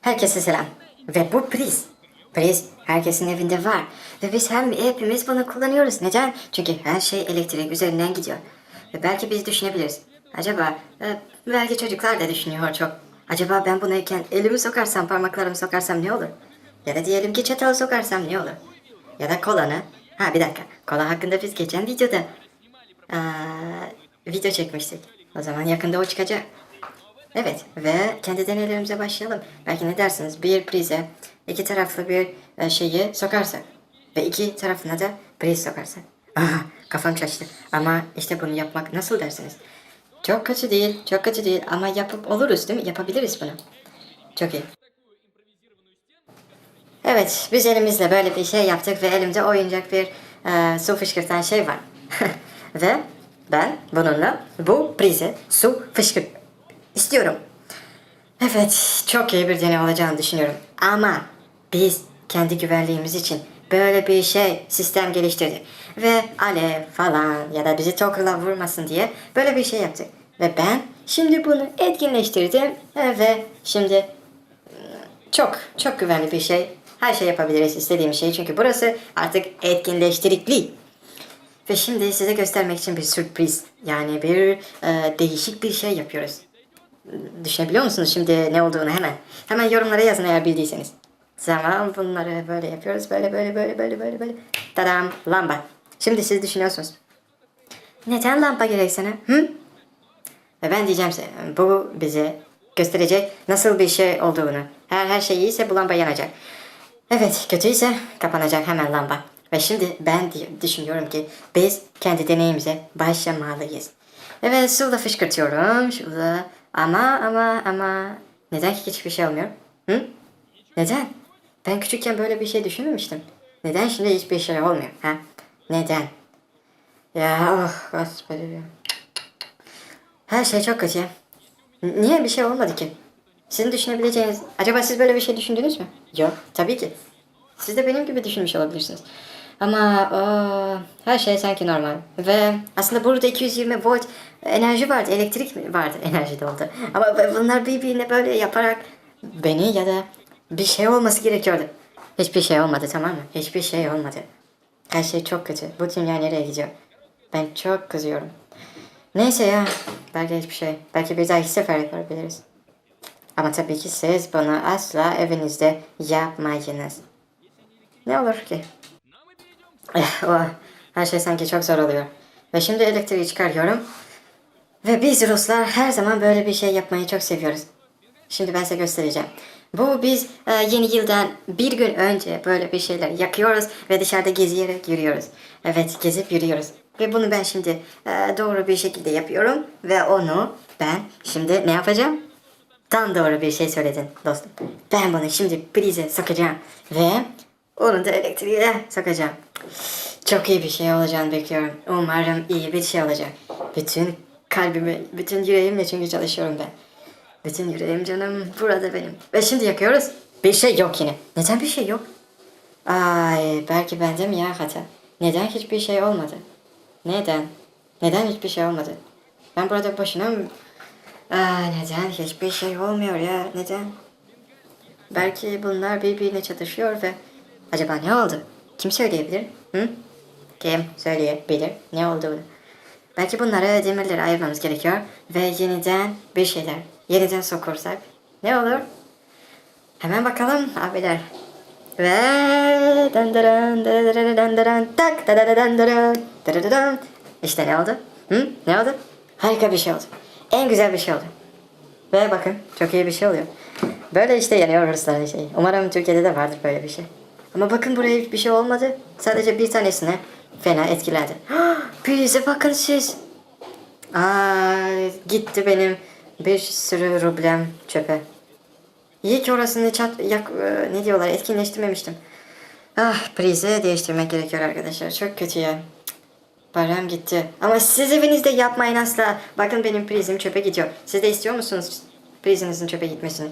Herkese selam. Ve bu priz. Priz herkesin evinde var. Ve biz hem hepimiz bunu kullanıyoruz. Neden? Çünkü her şey elektrik üzerinden gidiyor. Ve belki biz düşünebiliriz. Acaba, e, belki çocuklar da düşünüyor çok. Acaba ben bunayken elimi sokarsam, parmaklarımı sokarsam ne olur? Ya da diyelim ki çatalı sokarsam ne olur? Ya da kolanı. Ha bir dakika. Kola hakkında biz geçen videoda aa, video çekmiştik. O zaman yakında o çıkacak. Evet ve kendi deneylerimize başlayalım. Belki ne dersiniz bir prize iki taraflı bir e, şeyi sokarsak ve iki tarafına da priz sokarsak. Aha, kafam şaştı ama işte bunu yapmak nasıl dersiniz? Çok kötü değil, çok kötü değil ama yapıp oluruz değil mi? Yapabiliriz bunu. Çok iyi. Evet, biz elimizle böyle bir şey yaptık ve elimde oyuncak bir e, su fışkırtan şey var. ve ben bununla bu prize su fışkırt istiyorum. Evet, çok iyi bir deney olacağını düşünüyorum. Ama biz kendi güvenliğimiz için böyle bir şey sistem geliştirdik. Ve alev falan ya da bizi tokerla vurmasın diye böyle bir şey yaptık. Ve ben şimdi bunu etkinleştirdim ve şimdi çok çok güvenli bir şey. Her şey yapabiliriz istediğim şey çünkü burası artık etkinleştirikli. Ve şimdi size göstermek için bir sürpriz yani bir e, değişik bir şey yapıyoruz. Düşünebiliyor musunuz şimdi ne olduğunu hemen? Hemen yorumlara yazın eğer bildiyseniz. Tamam bunları böyle yapıyoruz. Böyle böyle böyle böyle böyle böyle. Tadam lamba. Şimdi siz düşünüyorsunuz. Neden lamba gerek sana? Hı? Ve ben diyeceğim size bu bize gösterecek nasıl bir şey olduğunu. Her her şey iyiyse bu lamba yanacak. Evet kötüyse kapanacak hemen lamba. Ve şimdi ben düşünüyorum ki biz kendi deneyimize başlamalıyız. Evet su da fışkırtıyorum. Şurada. Ama ama ama neden hiçbir şey almıyorum? Hı? Neden? Ben küçükken böyle bir şey düşünmemiştim. Neden şimdi hiçbir şey olmuyor? Ha? Neden? Ya oh gaspadı Her şey çok kötü. N niye bir şey olmadı ki? Sizin düşünebileceğiniz... Acaba siz böyle bir şey düşündünüz mü? Yok tabii ki. Siz de benim gibi düşünmüş olabilirsiniz. Ama o, her şey sanki normal. Ve aslında burada 220 volt enerji vardı. Elektrik vardı? Enerji de oldu. Ama bunlar birbirine böyle yaparak beni ya da bir şey olması gerekiyordu. Hiçbir şey olmadı tamam mı? Hiçbir şey olmadı. Her şey çok kötü. Bu dünya nereye gidiyor? Ben çok kızıyorum. Neyse ya. Belki hiçbir şey. Belki bir dahaki sefer yapabiliriz. Ama tabii ki siz bunu asla evinizde yapmayınız. Ne olur ki? Eh, her şey sanki çok zor oluyor. Ve şimdi elektriği çıkarıyorum. Ve biz Ruslar her zaman böyle bir şey yapmayı çok seviyoruz. Şimdi ben size göstereceğim. Bu biz e, yeni yıldan bir gün önce böyle bir şeyler yakıyoruz ve dışarıda geziyerek yürüyoruz. Evet gezip yürüyoruz. Ve bunu ben şimdi e, doğru bir şekilde yapıyorum ve onu ben şimdi ne yapacağım? Tam doğru bir şey söyledin dostum. Ben bunu şimdi prize sokacağım ve onu da elektriğe sokacağım. Çok iyi bir şey olacağını bekliyorum. Umarım iyi bir şey olacak. Bütün kalbimi, bütün yüreğimle çünkü çalışıyorum ben. Bütün yüreğim canım burada benim. Ve şimdi yakıyoruz. Bir şey yok yine. Neden bir şey yok? Ay belki bende mi ya hata? Neden hiçbir şey olmadı? Neden? Neden hiçbir şey olmadı? Ben burada boşuna mı? Aa, neden hiçbir şey olmuyor ya? Neden? Belki bunlar birbirine çatışıyor ve acaba ne oldu? Kim söyleyebilir? Hı? Kim söyleyebilir ne olduğunu? Belki bunları demirleri ayırmamız gerekiyor ve yeniden bir şeyler yeniden sokursak ne olur? Hemen bakalım abiler. Ve dandaran dandaran dandaran tak dandaran dandaran. İşte ne oldu? Hı? Ne oldu? Harika bir şey oldu. En güzel bir şey oldu. Ve bakın çok iyi bir şey oluyor. Böyle işte yanıyor Rusların şeyi. Umarım Türkiye'de de vardır böyle bir şey. Ama bakın buraya hiçbir şey olmadı. Sadece bir tanesine fena etkilendi. Prize bakın siz. Aa, gitti benim bir sürü rublem çöpe. İyi ki orasını çat, yak, e, ne diyorlar etkinleştirmemiştim. Ah prizi değiştirmek gerekiyor arkadaşlar. Çok kötü ya. Param gitti. Ama siz evinizde yapmayın asla. Bakın benim prizim çöpe gidiyor. Siz de istiyor musunuz prizinizin çöpe gitmesini?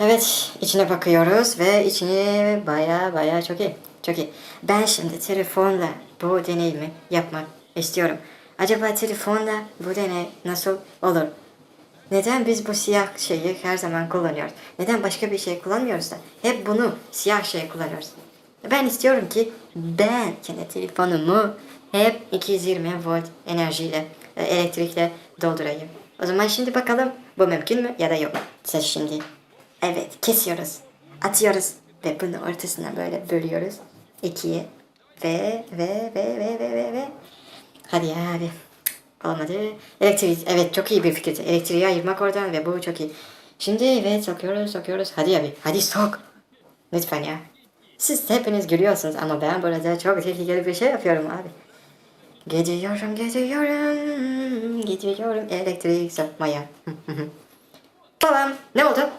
Evet içine bakıyoruz ve içini baya baya çok iyi. Çok iyi. Ben şimdi telefonla bu deneyimi yapmak istiyorum. Acaba telefonla bu deney nasıl olur? Neden biz bu siyah şeyi her zaman kullanıyoruz? Neden başka bir şey kullanmıyoruz da? Hep bunu siyah şey kullanıyoruz. Ben istiyorum ki ben kendi telefonumu hep 220 volt enerjiyle, e, elektrikle doldurayım. O zaman şimdi bakalım bu mümkün mü ya da yok? Ses şimdi. Evet kesiyoruz. Atıyoruz. Ve bunu ortasına böyle bölüyoruz. İkiye. Ve ve ve ve ve ve ve. Hadi ya hadi. Olmadı. Elektrik. Evet çok iyi bir fikir. Elektriği ayırmak oradan ve bu çok iyi. Şimdi evet sokuyoruz sokuyoruz. Hadi abi. Hadi sok. Lütfen ya. Siz hepiniz gülüyorsunuz ama ben burada çok tehlikeli bir şey yapıyorum abi. Gidiyorum gidiyorum gidiyorum elektrik sokmaya. Babam ne oldu?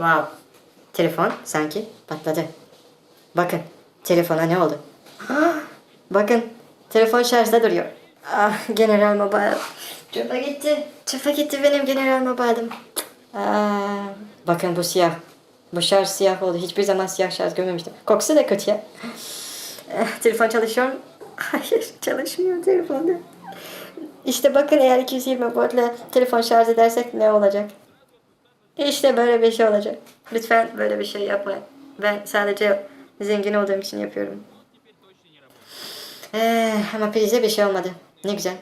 Wow. Telefon sanki patladı. Bakın telefona ne oldu? Bakın telefon şarjda duruyor. Ah General Mobile. Çöpe gitti. Çöpe gitti benim General Mobile'ım. Aa, bakın bu siyah. Bu şarj siyah oldu. Hiçbir zaman siyah şarj görmemiştim. Kokusu da kötü ya. Eh, telefon çalışıyor mu? Hayır çalışmıyor telefonda. İşte bakın eğer 220 voltla telefon şarj edersek ne olacak? İşte böyle bir şey olacak. Lütfen böyle bir şey yapmayın. Ben sadece zengin olduğum için yapıyorum. Ee, ama prize bir şey olmadı. Ne güzel.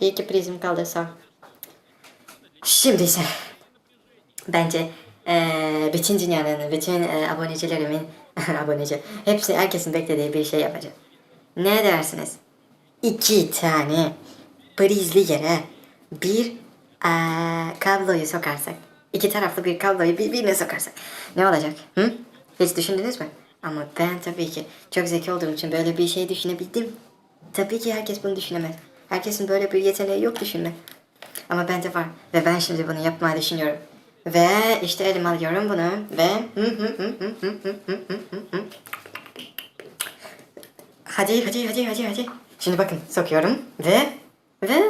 İyi ki prizim kaldı sağ. Şimdi ise bence eee bütün dünyanın, bütün eee, abonecilerimin, aboneci, hepsi herkesin beklediği bir şey yapacağım. Ne dersiniz? İki tane prizli yere bir eee, kabloyu sokarsak, iki taraflı bir kabloyu birbirine sokarsak ne olacak? Hı? Hiç düşündünüz mü? Ama ben tabii ki çok zeki olduğum için böyle bir şey düşünebildim. Tabii ki herkes bunu düşünemez. Herkesin böyle bir yeteneği yok düşünme. Ama bende var ve ben şimdi bunu yapmayı düşünüyorum. Ve işte elime alıyorum bunu ve Hadi hadi hadi hadi hadi. Şimdi bakın sokuyorum ve ve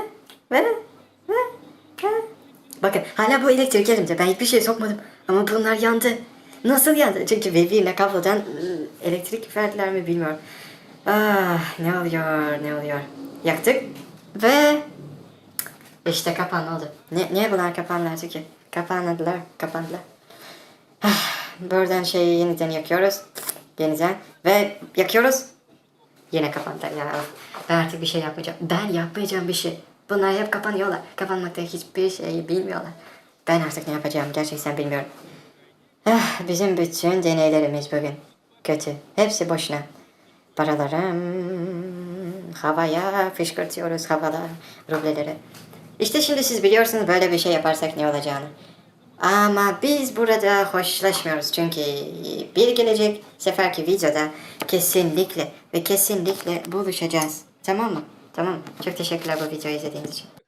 Bakın hala bu elektrik elimde. Ben hiçbir şey sokmadım. Ama bunlar yandı. Nasıl yandı? Çünkü birbirine kablodan elektrik verdiler mi bilmiyorum. Ah ne oluyor ne oluyor. Yaktık ve işte kapan oldu. Ne, niye bunlar kapanmadı ki? Kapanmadılar, kapandılar. Ah, Buradan şeyi yeniden yakıyoruz. Yeniden ve yakıyoruz. Yine kapandı ya. Ben artık bir şey yapmayacağım. Ben yapmayacağım bir şey. Bunlar hep kapanıyorlar. Kapanmakta hiçbir şeyi bilmiyorlar. Ben artık ne yapacağım gerçekten bilmiyorum. Ah, bizim bütün deneylerimiz bugün kötü. Hepsi boşuna. Paralarım havaya fışkırtıyoruz havalar rubleleri. İşte şimdi siz biliyorsunuz böyle bir şey yaparsak ne olacağını. Ama biz burada hoşlaşmıyoruz çünkü bir gelecek seferki videoda kesinlikle ve kesinlikle buluşacağız. Tamam mı? Tamam. Çok teşekkürler bu videoyu izlediğiniz için.